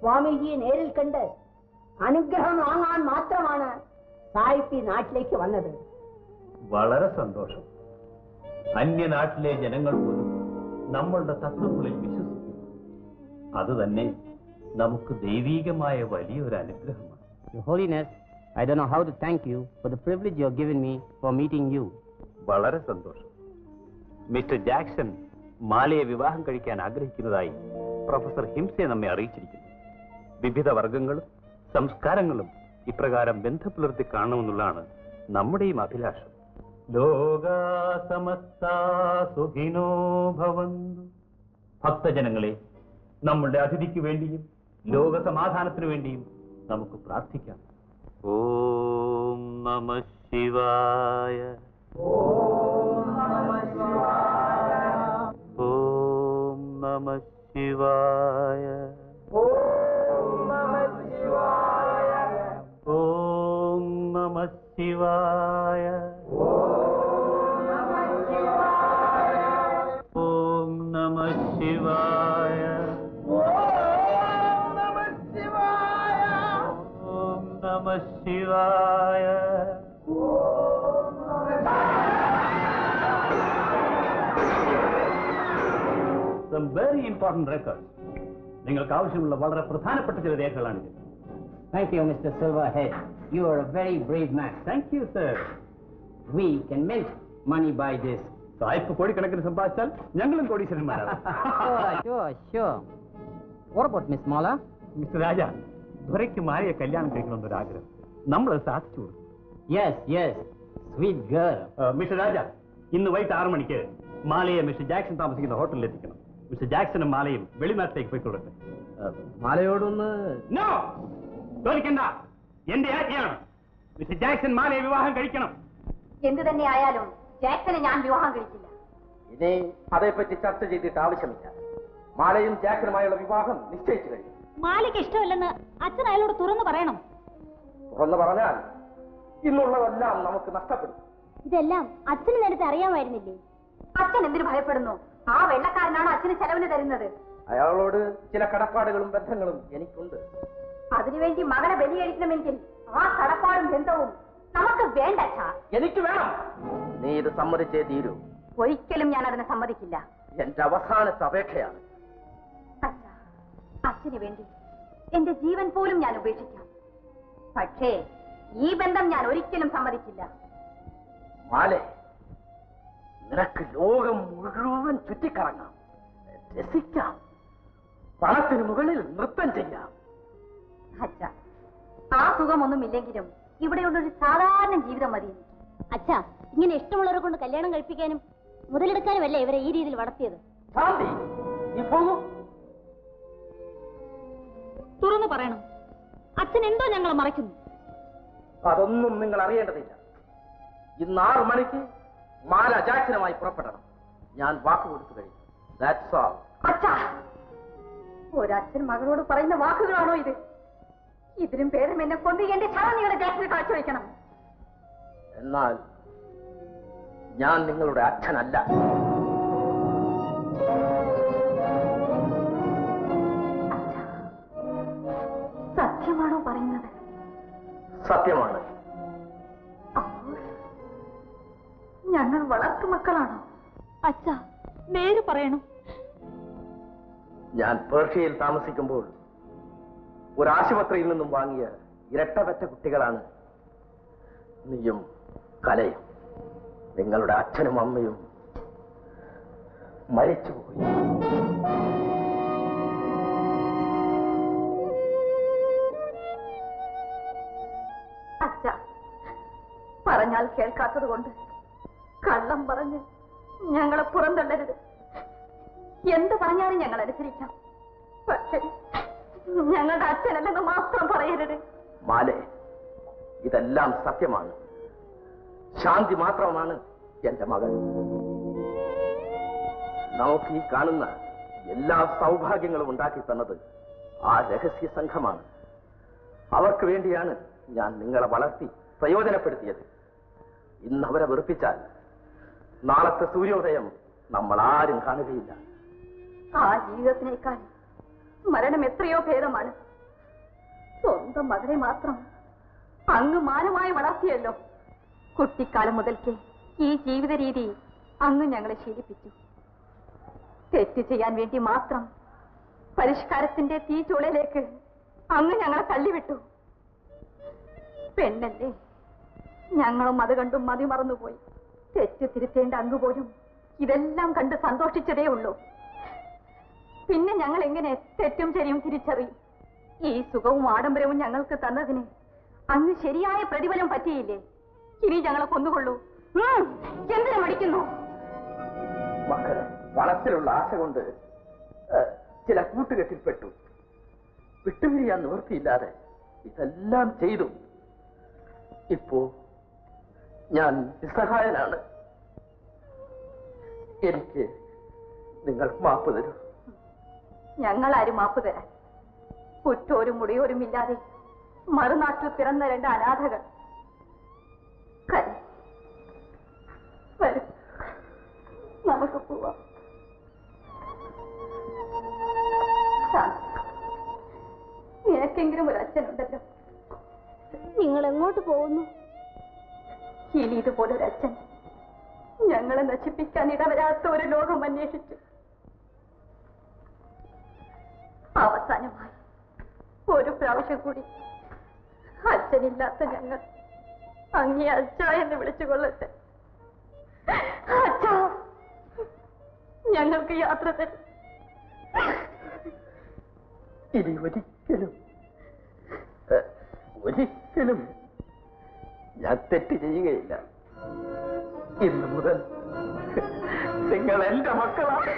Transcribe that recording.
സ്വാമിജിയെ നേരിൽ കണ്ട് അനുഗ്രഹം വാങ്ങാൻ മാത്രമാണ് സായിപ്പി നാട്ടിലേക്ക് വന്നത്. വളരെ സന്തോഷം. അന്യനാട്ടിലെ ജനങ്ങൾ പോലും നമ്മളുടെ തത്വങ്ങളിൽ വിശ്വസിക്കുന്നു. അത് തന്നെ നമുക്ക് ദൈവീകമായ വലിയൊരു അനുഗ്രഹമാണ്. Your Holiness, I don't know how to thank you for the privilege you have given me for meeting you. വളരെ സന്തോഷം. മിസ്റ്റർ ജാക്സൺ മാലയെ വിവാഹം കഴിക്കാൻ ആഗ്രഹിക്കുന്നതായി പ്രൊഫസർ ഹിംസെ നമ്മെ അറിയിച്ചിരിക്കുന്നു. വിവിധ വർഗങ്ങളും സംസ്കാരങ്ങളും ഇപ്രകാരം ബന്ധപുലർത്തി കാണണമെന്നുള്ളതാണ് നമ്മുടെയും അഭിലാഷം. സുഖിനോ ഭവന്തു. ഭക്തജനങ്ങളെ നമ്മളുടെ അതിഥിക്ക് വേണ്ടിയും ലോക സമാധാനത്തിനു വേണ്ടിയും നമുക്ക് പ്രാർത്ഥിക്കാം. ഓം നമ ശിവായ. ശിവായ ഓം നമ ശിവായ ഓം നമ ശിവായ Some very important records. നിങ്ങൾക്ക് ആവശ്യമുള്ള വളരെ പ്രധാനപ്പെട്ട ചില രേഖകളാണിത് Thank you, Mr. Silverhead. You are a very brave man. Thank you, sir. We can make money by this. சாய்ப்பு கோடி கணக்கில் சம்பாதிச்சால் ஞங்களும் கோடீஸ்வரன் madam miss Mala mister Raja துரைக்கு மாறிய கல்யாணம் கேட்கணும் ஒரு ஆகிரம் நம்மளை சாதிச்சு yes yes sweet girl mister Raja இன்னும் வயிற்று ஆறு மணிக்கு மாலையை மிஸ்டர் ஜாக்சன் தாமசிக்கிற ஹோட்டலில் எத்திக்கணும் மிஸ்டர் ஜாக்சனும் மாலையும் வெளிநாட்டுக்கு போய் கொடுங்க மாலையோடு ஒன்று തോൽക്കണ്ട എന്റെ ആജ്ഞയാണ്. മിസ്റ്റർ ജാക്സൺ മാലയെ വിവാഹം കഴിക്കണം. എന്തു തന്നെ ആയാലും ജാക്സനെ ഞാൻ വിവാഹം കഴിക്കില്ല. ഇനി അതേപ്പറ്റി ചർച്ച ചെയ്തിട്ട് ആവശ്യമില്ല. മാലയും ജാക്സനുമായുള്ള വിവാഹം നിശ്ചയിച്ചു കഴിഞ്ഞു. മാലയ്ക്ക് ഇഷ്ടമല്ലെന്ന് അച്ഛൻ അയാളോട് തുറന്നു പറയണം. തുറന്നു പറഞ്ഞാൽ ഇന്നുള്ളതെല്ലാം നമുക്ക് നഷ്ടപ്പെടും. ഇതെല്ലാം അച്ഛന് നേരത്തെ അറിയാമായിരുന്നില്ലേ? അച്ഛൻ എന്തിനു ഭയപ്പെടുന്നു? ആ വെള്ളക്കാരനാണ് അച്ഛന് ചെലവിന് തരുന്നത്. അയാളോട് ചില കടപ്പാടുകളും ബന്ധങ്ങളും എനിക്കുണ്ട്. അതിനുവേണ്ടി മകനെ ബലിയഴിക്കണമെങ്കിൽ ആ കടപ്പാടും ബന്ധവും നമുക്ക് വേണ്ട എനിക്ക് വേണം. നീ ഇത് സമ്മതിച്ചേ തീരൂ. ഒരിക്കലും ഞാൻ അതിനെ സമ്മതിക്കില്ല. എന്റെ അവസാനത്തെ അപേക്ഷയാണ്. അച്ഛാ അച്ഛന് വേണ്ടി എന്റെ ജീവൻ പോലും ഞാൻ ഉപേക്ഷിക്കാം. പക്ഷേ ഈ ബന്ധം ഞാൻ ഒരിക്കലും സമ്മതിക്കില്ല. മാലേ നിനക്ക് ലോകം മുഴുവൻ ചുറ്റിക്കറങ്ങാം. രസിക്കാം. പണത്തിന് മുകളിൽ നൃത്തം ചെയ്യാം. അച്ഛ ആ ഇവിടെയുള്ള ഒരു സാധാരണ ജീവിതം മതി അച്ഛ ഇങ്ങനെ ഇഷ്ടമുള്ളവരെ കൊണ്ട് കല്യാണം കഴിപ്പിക്കാനും മുതലെടുക്കാനുമല്ല ഇവരെ ഈ രീതിയിൽ വളർത്തിയത്. ശാന്തി നീ പോകൂ. തുറന്നു പറയണം. അച്ഛൻ എന്തോ ഞങ്ങളെ മറയ്ക്കുന്നു. അതൊന്നും നിങ്ങൾ അറിയേണ്ടതില്ല. ഇന്ന് ആറു മണിക്ക് മാല ജാക്സനുമായി പുറപ്പെടണം. ഞാൻ വാക്ക് കൊടുത്തു കഴിഞ്ഞു. ദാറ്റ്സ് ഓൾ അച്ഛാ ഒരച്ഛൻ മകളോട് പറയുന്ന വാക്കുകളാണോ ഇത്? ഇതിനും പേരും എന്നെ കൊണ്ട് എന്റെ ശവം നിങ്ങളുടെ കാഴ്ച കാഴ്ചവെക്കണം. എന്നാൽ ഞാൻ നിങ്ങളുടെ അച്ഛനല്ല. സത്യമാണോ പറയുന്നത്? സത്യമാണ്. ഞങ്ങൾ ഞങ്ങൾ വളർത്തുമക്കളാണോ അച്ഛ നേര് പറയണം. ഞാൻ പേർഷ്യയിൽ താമസിക്കുമ്പോൾ ഒരു ആശുപത്രിയിൽ നിന്നും വാങ്ങിയ ഇരട്ടപറ്റ കുട്ടികളാണ് നീയും കലയും. നിങ്ങളുടെ അച്ഛനും അമ്മയും മരിച്ചുപോയി. അച്ഛ പറഞ്ഞാൽ കേൾക്കാത്തത് കൊണ്ട് കള്ളം പറഞ്ഞ് ഞങ്ങളെ പുറന്തള്ളരുത്. എന്ത് പറഞ്ഞാലും ഞങ്ങൾ അനുസരിക്കാം. പക്ഷേ ഞങ്ങളുടെ അച്ഛനല്ലെന്ന് മാത്രം പറയരുത്. മാലെ ഇതെല്ലാം സത്യമാണ്. ശാന്തി മാത്രമാണ് എന്റെ മകൾ നമുക്ക് ഈ കാണുന്ന എല്ലാ സൗഭാഗ്യങ്ങളും ഉണ്ടാക്കി തന്നത് ആ രഹസ്യ സംഘമാണ്. അവർക്ക് വേണ്ടിയാണ് ഞാൻ നിങ്ങളെ വളർത്തി പ്രയോജനപ്പെടുത്തിയത്. ഇന്ന് അവരെ വെറുപ്പിച്ചാൽ നാളത്തെ സൂര്യോദയം നമ്മൾ ആരും കാണുകയില്ല. ആ ജീവിതത്തിനേക്കാൾ മരണം എത്രയോ ഭേദമാണ്. സ്വന്തം മകനെ മാത്രം അങ്ങ് മാനമായി വളർത്തിയല്ലോ. കുട്ടിക്കാലം മുതൽക്കേ ഈ ജീവിത രീതി അങ്ങ് ഞങ്ങളെ ശീലിപ്പിച്ചു. തെറ്റ് ചെയ്യാൻ വേണ്ടി മാത്രം പരിഷ്കാരത്തിന്റെ തീച്ചുളയിലേക്ക് അങ്ങ് ഞങ്ങളെ തള്ളിവിട്ടു. പെണ്ണല്ലേ ഞങ്ങളും അത് കണ്ടും മതി മറന്നുപോയി തെറ്റ് തിരുത്തേണ്ട അങ്ങ് പോലും ഇതെല്ലാം കണ്ട് സന്തോഷിച്ചതേ ഉള്ളൂ. പിന്നെ ഞങ്ങൾ എങ്ങനെ തെറ്റും ശരിയും തിരിച്ചറിയും ഈ സുഖവും ആഡംബരവും ഞങ്ങൾക്ക് തന്നതിന് അന്ന് ശരിയായ പ്രതിഫലം പറ്റിയില്ലേ? ഇനി ഞങ്ങളെ കൊന്നുകൊള്ളൂ. എന്തിനു മടിക്കുന്നു? മക്കളെ പണത്തിലുള്ള ആശ കൊണ്ട് ചില കൂട്ടുകെട്ടിൽപ്പെട്ടു വിട്ടുപിരിയാൻ നിവൃത്തിയില്ലാതെ ഇതെല്ലാം ചെയ്തു. ഇപ്പോ ഞാൻ നിസ്സഹായനാണ്. എനിക്ക് നിങ്ങൾ മാപ്പ് തരൂ. ഞങ്ങൾ ആരും മാപ്പ് തരാൻ. കുറ്റോരും മുടിയോരും ഇല്ലാതെ മറുനാട്ടിൽ പിറന്ന രണ്ട് അനാഥകൾ. കരി വരൂ. നമുക്ക് പോവാം. നിനക്കെങ്കിലും ഒരു അച്ഛനുണ്ടല്ലോ നിങ്ങൾ എങ്ങോട്ട് പോകുന്നു? ഇനി ഇതുപോലൊരു അച്ഛൻ ഞങ്ങളെ നശിപ്പിക്കാൻ ഇടവരാത്ത ഒരു ലോകം അന്വേഷിച്ചു. പ്രാവശ്യം കൂടി. അച്ഛനില്ലാത്ത ഞങ്ങൾ. അങ്ങേ അച്ഛ എന്ന് വിളിച്ചു കൊള്ളട്ടെ. അച്ഛ ഞങ്ങൾക്ക് യാത്ര തരും. ഇനി ഒരിക്കലും ഒരിക്കലും ഞാൻ തെറ്റ് ചെയ്യുകയില്ല. ഇന്ന് മുതൽ നിങ്ങൾ എന്റെ മക്കളാണ്